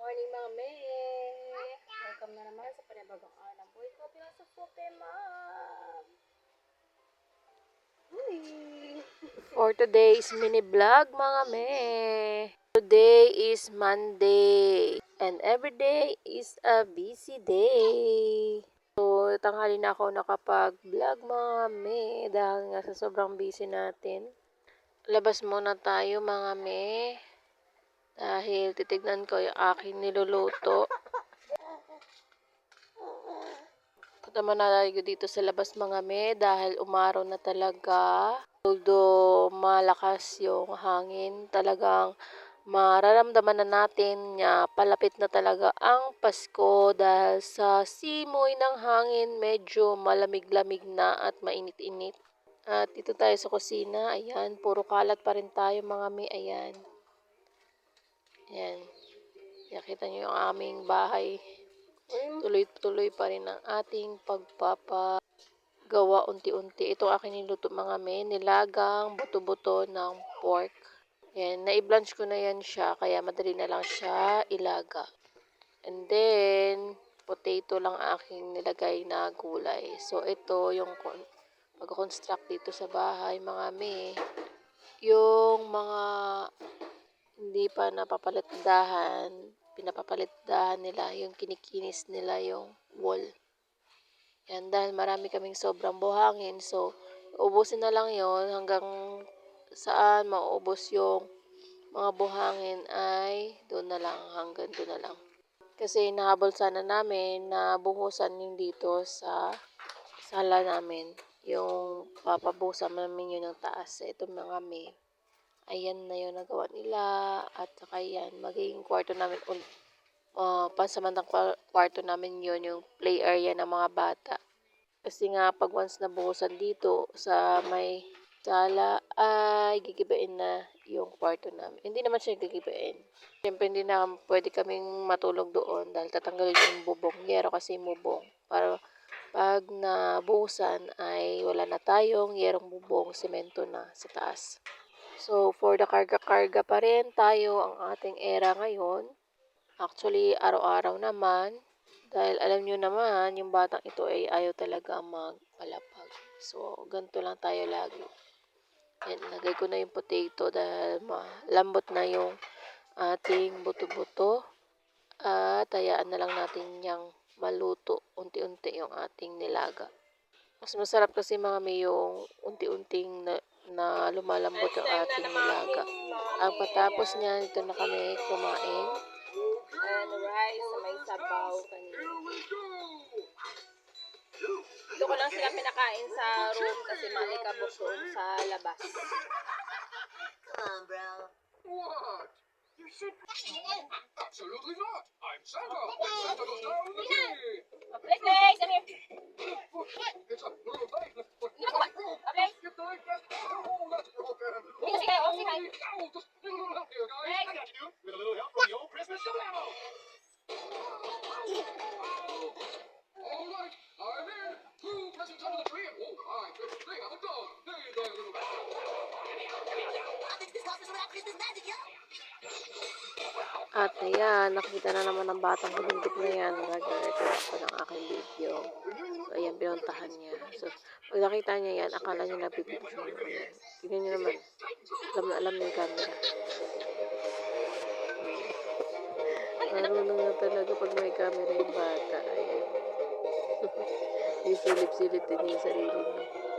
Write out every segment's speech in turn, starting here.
morning mga me! Welcome na naman sa panibagong araw ng buhay ko sa Pupe Mom! Uy! For today's mini vlog mga me! Today is Monday and every day is a busy day. So, tanghali na ako nakapag-vlog mga me dahil nga sa sobrang busy natin. Labas muna tayo mga me dahil titignan ko yung aking niluluto. Punta muna tayo dito sa labas mga me dahil umaraw na talaga. Although malakas yung hangin, talagang mararamdaman na natin na palapit na talaga ang Pasko dahil sa simoy ng hangin medyo malamig-lamig na at mainit-init. At dito tayo sa kusina, ayan, puro kalat pa rin tayo mga me, ayan. Ayan. Nakita niyo yung aming bahay. Tuloy-tuloy pa rin ang ating pagpapagawa unti-unti. Ito aking niluto mga me, nilagang buto-buto ng pork. Ayan, na-blanch ko na yan siya, kaya madali na lang siya ilaga. And then, potato lang aking nilagay na gulay. So, ito yung pag-construct dito sa bahay, mga me. Yung mga hindi pa napapalitdahan, pinapapalitdahan nila, yung kinikinis nila yung wall. Yan, dahil marami kaming sobrang buhangin, so, ubusin na lang yon hanggang saan mauubos yung mga buhangin ay doon na lang, hanggang doon na lang. Kasi nahabol sana namin na buhusan yung dito sa sala namin. Yung papabusan namin yun ng taas. Ito mga may ayan na yun nagawa nila. At saka yan magiging kwarto namin ul uh, pansamantang kwa- kwarto namin yun yung play area ng mga bata. Kasi nga pag once nabuhusan dito sa may sala ay gigibain na yung kwarto namin. Hindi naman siya gigibain. Siyempre hindi na pwede kaming matulog doon dahil tatanggalin yung bubong yero kasi yung bubong. Para pag nabuhusan ay wala na tayong yerong bubong semento na sa taas So, for the karga-karga pa rin tayo ang ating era ngayon. Actually, araw-araw naman. Dahil alam nyo naman, yung batang ito ay ayaw talaga magpalapag. So, ganito lang tayo lagi. Yan, lagay ko na yung potato dahil malambot na yung ating buto-buto. At hayaan na lang natin yung maluto. Unti-unti yung ating nilaga. Mas masarap kasi mga may yung unti-unting na, lumalambot yung ating nilaga. Ang patapos niya, ito na kami kumain. And rice na may sabaw kanina. Dito ko lang sila pinakain sa room kasi malikabok doon sa labas. Come on, bro. What? You should. Absolutely not. I'm Santa. Santa goes down the tree. Please, please, come here. Sige, oh. Just a little help here, guys. I got you. With a little help from the old Christmas Shalamo. All right, I'm tree, a dog. There you go, little I think this is Christmas magic, yo. At ayan, nakita na naman ng batang buluntok na yan. Nag-record ako ng aking video. So, ayan, pinuntahan niya. So, pag nakita niya yan, akala niya napipicture ko yan. Tingnan niyo naman. Alam na alam niya yung camera. Marunong na talaga pag may camera yung bata. Ayan. Yung silip-silip din yung sarili niya.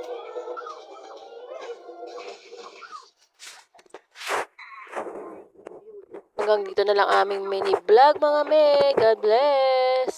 Hanggang dito na lang aming mini vlog mga me. God bless!